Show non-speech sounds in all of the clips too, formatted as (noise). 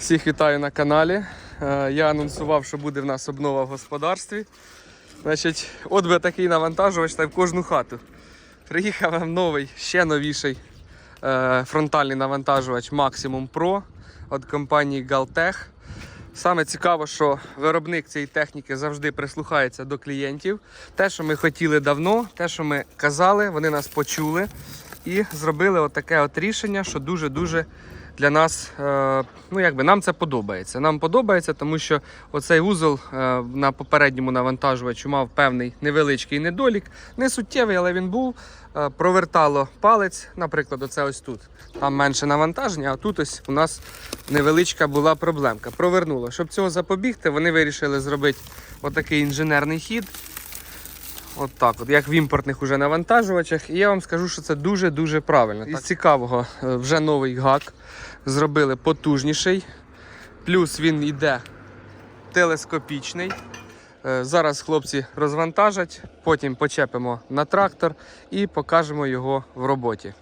Всіх вітаю на каналі. Е, Я анонсував, що буде в нас обнова в господарстві. Значить, от би такий навантажувач та в кожну хату. Приїхав нам новий, ще новіший е, фронтальний навантажувач Maximum Pro від компанії Galtech. Саме цікаво, що виробник цієї техніки завжди прислухається до клієнтів. Те, що ми хотіли давно, те, що ми казали, вони нас почули і зробили таке от рішення, що дуже-дуже для нас, е, ну якби нам це подобається. Нам подобається, тому що оцей вузол е, на попередньому навантажувачу мав певний невеличкий недолік, не суттєвий, але він був. Е, Провертало палець, наприклад, оце ось тут. Там менше навантаження, а тут ось у нас невеличка була проблемка. Провернуло. Щоб цього запобігти, вони вирішили зробити отакий інженерний хід. От так, от, як в імпортних уже навантажувачах. І я вам скажу, що це дуже-дуже правильно. Із цікавого, е, вже новий гак зробили потужніший. Плюс він йде телескопічний. Е, Зараз хлопці розвантажать, потім почепимо на трактор і покажемо його в роботі.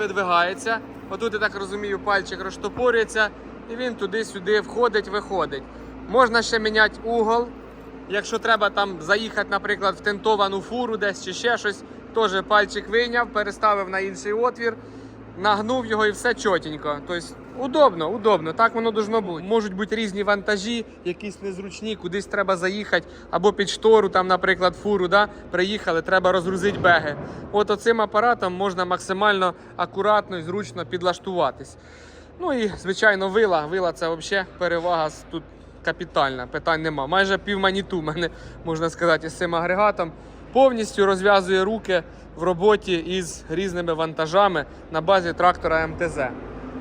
Він видвигається. Отут, я так розумію, пальчик розтопорюється, і він туди-сюди входить, виходить. Можна ще міняти угол. Якщо треба там заїхати, наприклад, в тентовану фуру десь чи ще щось, теж пальчик вийняв, переставив на інший отвір, нагнув його і все чотенько. Тобто удобно, удобно, так воно должно бути. Можуть бути різні вантажі, якісь незручні, кудись треба заїхати, або під штору, там, наприклад, фуру, да, приїхали, треба розгрузити беги. От оцим апаратом можна максимально акуратно і зручно підлаштуватись. Ну і, звичайно, вила. Вила це взагалі перевага тут капітальна, питань нема. Майже пів маніту в мене, можна сказати, з цим агрегатом. Повністю розв'язує руки в роботі із різними вантажами на базі трактора МТЗ.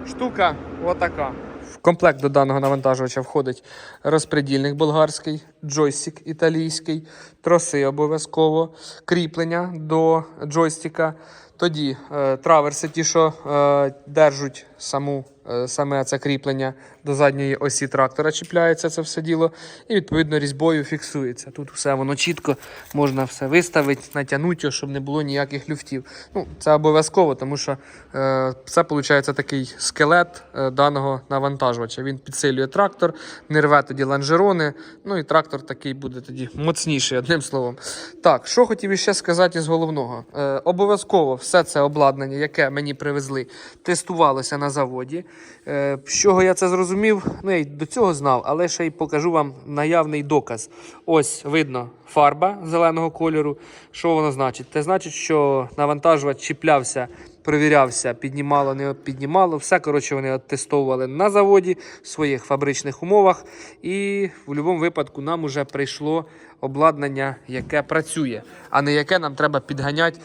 Штука отака. В комплект до даного навантажувача входить розпредільник болгарський, джойстик італійський, троси обов'язково, кріплення до джойстика. Тоді е, траверси, ті, що е, держать саму, саме це кріплення до задньої осі трактора, чіпляється це все діло. І відповідно різьбою фіксується. Тут все воно чітко, можна все виставити, натягнути, щоб не було ніяких люфтів. Ну, Це обов'язково, тому що е, це виходить такий скелет е, даного навантажувача. Він підсилює трактор, не рве тоді ланжерони. Ну і трактор такий буде тоді моцніший, одним словом. Так, що хотів іще сказати із головного. Е, обов'язково все це обладнання, яке мені привезли, тестувалося на заводі. Е, з чого я це зрозумів? Ну, я й до цього знав, але ще й покажу вам наявний доказ. Ось видно фарба зеленого кольору. Що воно значить? Це значить, що навантажувач чіплявся, перевірявся, піднімало, не піднімало. Все коротше вони тестували на заводі в своїх фабричних умовах. І в будь-якому випадку нам вже прийшло обладнання, яке працює, а не яке нам треба підганяти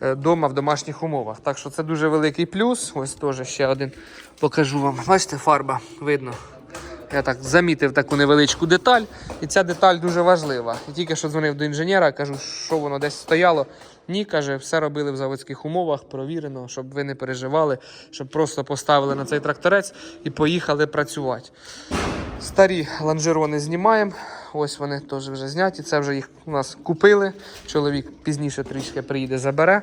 вдома в домашніх умовах. Так що це дуже великий плюс. Ось теж ще один покажу вам. Бачите, фарба видно. Я так замітив таку невеличку деталь, і ця деталь дуже важлива. І тільки що дзвонив до інженера, кажу, що воно десь стояло. Ні, каже, все робили в заводських умовах, провірено, щоб ви не переживали, щоб просто поставили на цей тракторець і поїхали працювати. Старі лонжерони знімаємо. Ось вони теж вже зняті. Це вже їх у нас купили. Чоловік пізніше трішки приїде, забере.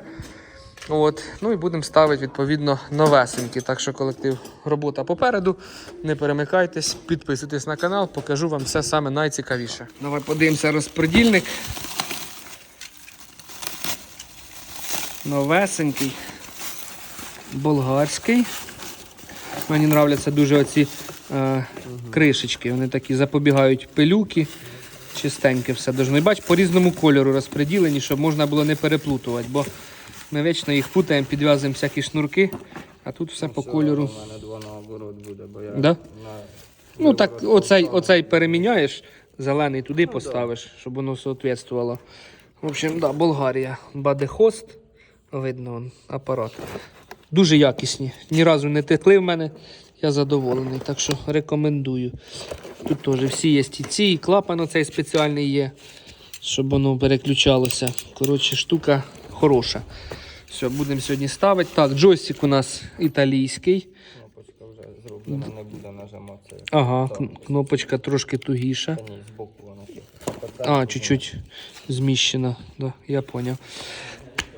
От. Ну і будемо ставити відповідно новесенькі. Так що колектив робота попереду. Не перемикайтесь, підписуйтесь на канал, покажу вам все саме найцікавіше. Давай подивимося розподільник. Новесенький. Болгарський. Мені нравляться дуже оці е, кришечки. Вони такі запобігають пилюки. Чистеньке все должно. І бач, по різному кольору розподілені, щоб можна було не переплутувати. Бо ми вічно їх путаємо, підв'язуємо всякі шнурки, а тут все по кольору. У мене два наоборот буде, бо я Да? на... Ну так оцей, оцей переміняєш, зелений туди поставиш, щоб воно соответствувало. В общем, да, Болгарія. Бадехост. Видно он, апарат. Дуже якісні. Ні разу не текли в мене. Я задоволений, так що рекомендую. Тут теж всі є і ці, і клапан оцей спеціальний є, щоб воно переключалося. Коротше, штука хороша. Все, будемо сьогодні ставити. Так, джойстик у нас італійський. Кнопочка вже зроблена. Не буде нажиматися. Ага, кнопочка трошки тугіша. Та ні, збоку вона. А, чуть-чуть зміщена, да, я поняв.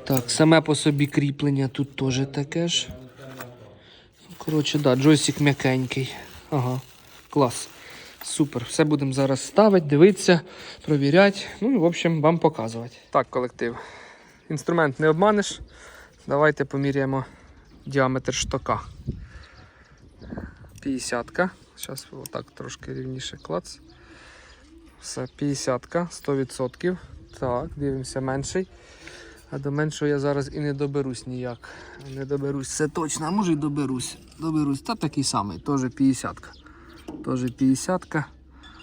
Так, саме по собі кріплення тут теж таке ж. Коротше, да, джойстик м'якенький. Ага, клас. Супер. Все будемо зараз ставити, дивитися, провіряти. Ну і, в общем, вам показувати. Так, колектив. Інструмент не обманеш. Давайте поміряємо діаметр штока. 50-ка. Зараз отак трошки рівніше клац. Все, 50-ка, 100%. Так, дивимося менший. А до меншого я зараз і не доберусь ніяк. Не доберусь, це точно, а може й доберусь. Доберусь. Та такий самий, теж 50-ка. Теж 50-ка.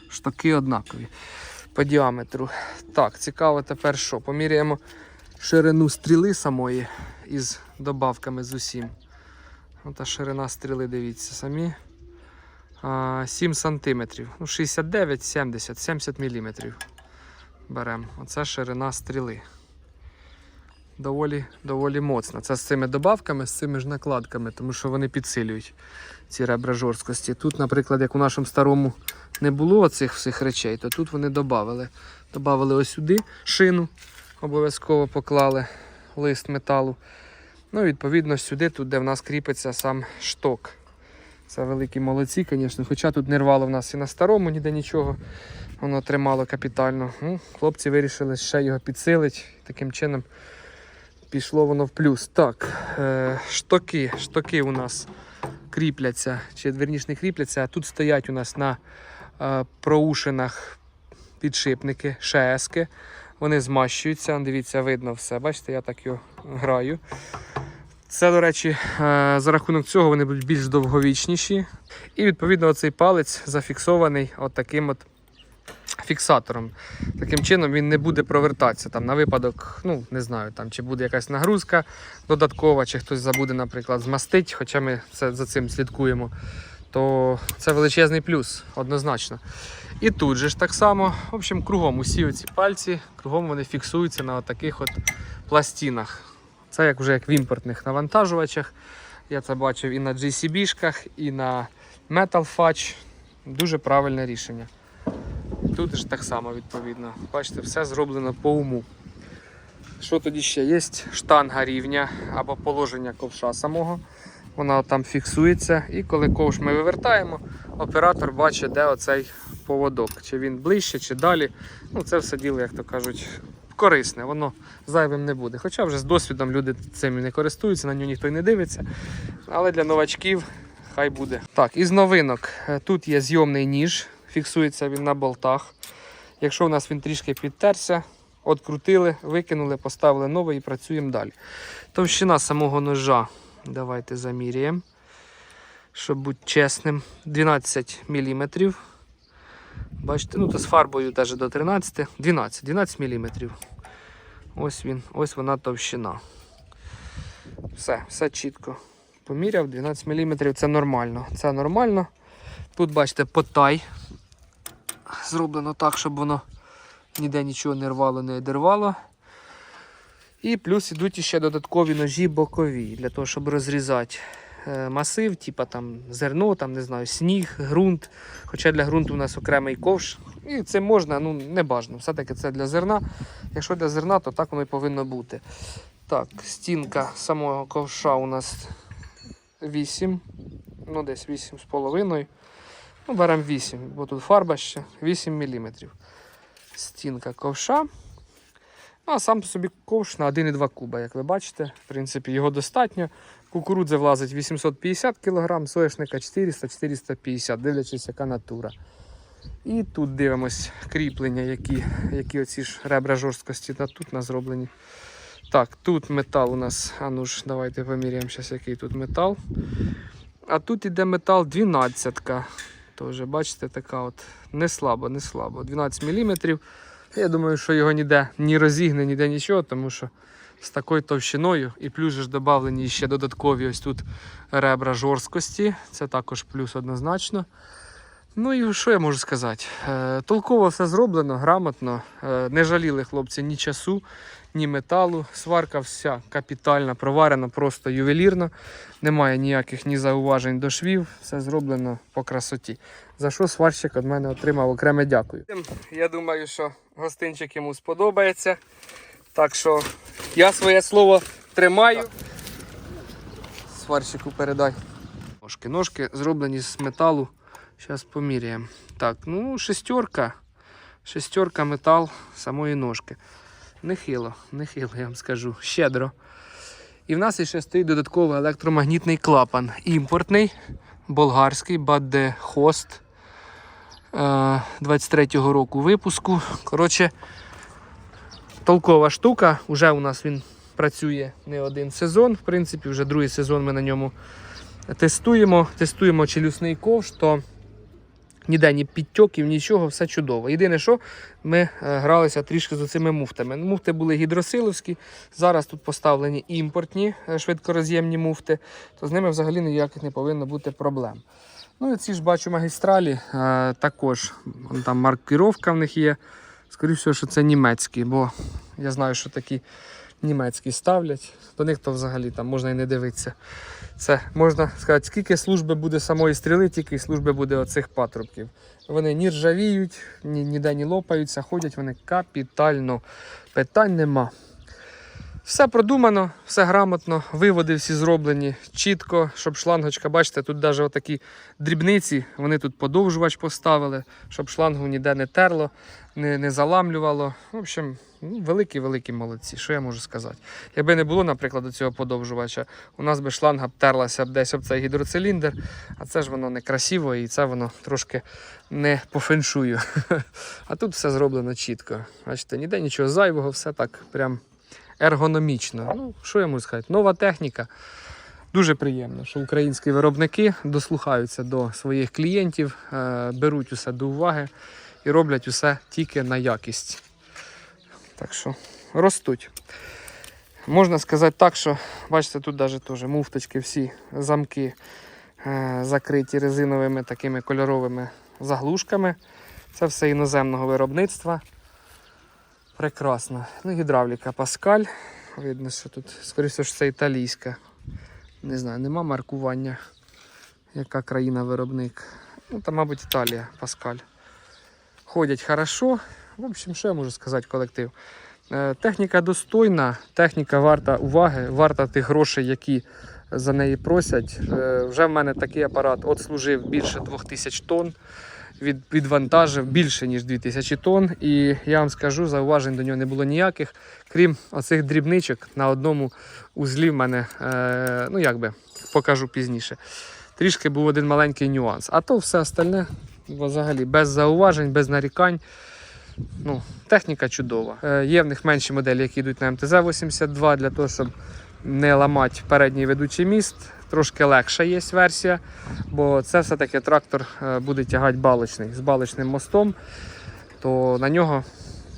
Штоки однакові. По діаметру. Так, цікаво тепер що? Поміряємо ширину стріли самої із добавками з усім. Ота ширина стріли, дивіться самі. 7 сантиметрів. Ну, 69, 70, 70 міліметрів. Беремо. Оце ширина стріли. Доволі, доволі моцна. Це з цими добавками, з цими ж накладками, тому що вони підсилюють ці ребра жорсткості. Тут, наприклад, як у нашому старому не було цих всіх речей, то тут вони додали. Добавили ось сюди шину, обов'язково поклали лист металу. Ну, відповідно, сюди, тут, де в нас кріпиться сам шток. Це великі молодці, звісно. Хоча тут не рвало в нас і на старому, ніде нічого. Воно тримало капітально. Ну, хлопці вирішили ще його підсилити. Таким чином пішло воно в плюс. Так, е, штоки. Штоки у нас кріпляться, чи верніше не кріпляться, а тут стоять у нас на е, проушинах підшипники, шески. Вони змащуються. Дивіться, видно все. Бачите, я так його граю. Це, до речі, е, за рахунок цього вони будуть більш довговічніші. І відповідно цей палець зафіксований от таким от фіксатором. Таким чином він не буде провертатися там на випадок, ну не знаю, там чи буде якась нагрузка додаткова, чи хтось забуде, наприклад, змастить, хоча ми це, за цим слідкуємо, то це величезний плюс, однозначно. І тут же ж так само, в общем, кругом усі ці пальці, кругом вони фіксуються на таких от пластинах. Це як вже як в імпортних навантажувачах. Я це бачив і на GCB-шках, і на Metal Fudge. Дуже правильне рішення. Тут ж так само відповідно. Бачите, все зроблено по уму. Що тоді ще є? Штанга рівня або положення ковша самого. Вона там фіксується. І коли ковш ми вивертаємо, оператор бачить, де оцей поводок. Чи він ближче, чи далі. Ну, це все діло, як то кажуть, корисне, воно зайвим не буде. Хоча вже з досвідом люди цим не користуються, на нього ніхто й не дивиться. Але для новачків хай буде. Так, із новинок. Тут є зйомний ніж, фіксується він на болтах. Якщо у нас він трішки підтерся, открутили, викинули, поставили новий і працюємо далі. Товщина самого ножа. Давайте заміряємо. Щоб бути чесним, 12 мм. Бачите, ну то з фарбою теж до 13, 12, 12 мм. Ось він, ось вона товщина. Все, все чітко. Поміряв 12 мм, це нормально. Це нормально. Тут, бачите, потай. Зроблено так, щоб воно ніде нічого не рвало, не дервало. І плюс ідуть ще додаткові ножі бокові, для того, щоб розрізати е, масив, типа там зерно, там, не знаю, сніг, ґрунт. Хоча для ґрунту у нас окремий ковш. І це можна, ну не бажано. Все-таки це для зерна. Якщо для зерна, то так воно і повинно бути. Так, стінка самого ковша у нас 8, ну десь 8,5. Ну, беремо 8, бо тут фарба ще 8 мм. Стінка ковша. Ну, а сам собі ковш на 1,2 куба, як ви бачите. В принципі, його достатньо. Кукурудзи влазить 850 кг, соняшника 400-450, дивлячись, яка натура. І тут дивимось кріплення, які, які оці ж ребра жорсткості та тут у нас зроблені. Так, тут метал у нас. А ну ж, давайте поміряємо який тут метал. А тут іде метал 12. Тоже, бачите, така от не слабо, не слабо. 12 мм. Я думаю, що його ніде ні розігне, ніде нічого, тому що з такою товщиною і плюс ж додавлені ще додаткові ось тут ребра жорсткості. Це також плюс однозначно. Ну і що я можу сказати? Е, толково все зроблено, грамотно. Е, не жаліли хлопці ні часу, ні металу. Сварка вся капітальна, проварена, просто ювелірно. Немає ніяких ні зауважень до швів, все зроблено по красоті. За що сварщик від мене отримав окреме дякую. Я думаю, що гостинчик йому сподобається. Так що я своє слово тримаю. Сварщику передай. Ножки. Ножки зроблені з металу. Зараз поміряємо. Так, ну, шестерка. Шестерка метал самої ножки. Нехило, нехило, я вам скажу. Щедро. І в нас ще стоїть додатковий електромагнітний клапан. Імпортний, болгарський, Бадде Хост 23-го року випуску. Коротше, толкова штука. Уже у нас він працює не один сезон. В принципі, вже другий сезон ми на ньому тестуємо. Тестуємо челюсний ковш, то ніде ні підтьоків, нічого, все чудово. Єдине, що ми е, гралися трішки з цими муфтами. Муфти були гідросиловські, зараз тут поставлені імпортні е, швидкороз'ємні муфти, то з ними взагалі ніяких не повинно бути проблем. Ну і ці ж бачу магістралі, е, також там маркіровка в них є. Скоріше, що це німецькі, бо я знаю, що такі німецькі ставлять. До них то взагалі там можна і не дивитися. Це можна сказати, скільки служби буде самої стріли, тільки служби буде оцих патрубків. Вони ні ржавіють, ні, ніде не лопаються, ходять вони капітально. Питань нема. Все продумано, все грамотно, виводи всі зроблені чітко, щоб шлангочка, бачите, тут навіть отакі дрібниці, вони тут подовжувач поставили, щоб шлангу ніде не терло, не, не заламлювало. В общем, ну, великі-великі молодці, що я можу сказати. Якби не було, наприклад, цього подовжувача, у нас би шланга б терлася б десь об цей гідроциліндр, а це ж воно не красиво і це воно трошки не по феншую. (laughs) А тут все зроблено чітко. Бачите, ніде нічого зайвого, все так прям ергономічно. Ну, що я можу сказати? Нова техніка. Дуже приємно, що українські виробники дослухаються до своїх клієнтів, е, беруть усе до уваги і роблять усе тільки на якість. Так що ростуть. Можна сказати так, що бачите, тут навіть теж муфточки, всі замки е, закриті резиновими такими кольоровими заглушками. Це все іноземного виробництва. Прекрасно. Ну, гідравліка Паскаль. Видно, що тут, скоріше, що це італійська. Не знаю, нема маркування, яка країна-виробник. Ну, там, мабуть, Італія, Паскаль. Ходять хорошо. В общем, що я можу сказати, колектив? Е, Техніка достойна, техніка варта уваги, варта тих грошей, які за неї просять. Е, Вже в мене такий апарат отслужив більше 2000 тонн. Від, відвантажив більше, ніж 2000 тонн. І я вам скажу, зауважень до нього не було ніяких. Крім оцих дрібничок на одному узлі в мене, е, ну як би, покажу пізніше. Трішки був один маленький нюанс. А то все остальне взагалі без зауважень, без нарікань. Ну, техніка чудова. Е, є в них менші моделі, які йдуть на МТЗ-82 для того, щоб не ламати передній ведучий міст. Трошки легша є версія, бо це все-таки трактор е, буде тягати балочний з балочним мостом, то на нього,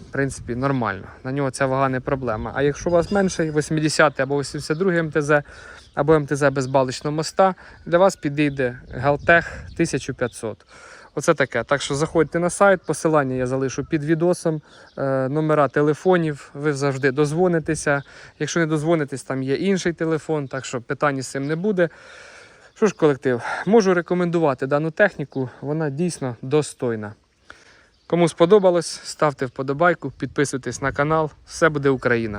в принципі, нормально. На нього ця вага не проблема. А якщо у вас менший, 80 або 82 МТЗ, або МТЗ без балочного моста, для вас підійде Галтех 1500. Оце таке. Так що заходьте на сайт, посилання я залишу під відосом, е, номера телефонів, ви завжди дозвонитеся. Якщо не дозвонитесь, там є інший телефон, так що питань з цим не буде. Що ж, колектив, можу рекомендувати дану техніку, вона дійсно достойна. Кому сподобалось, ставте вподобайку, підписуйтесь на канал. Все буде Україна!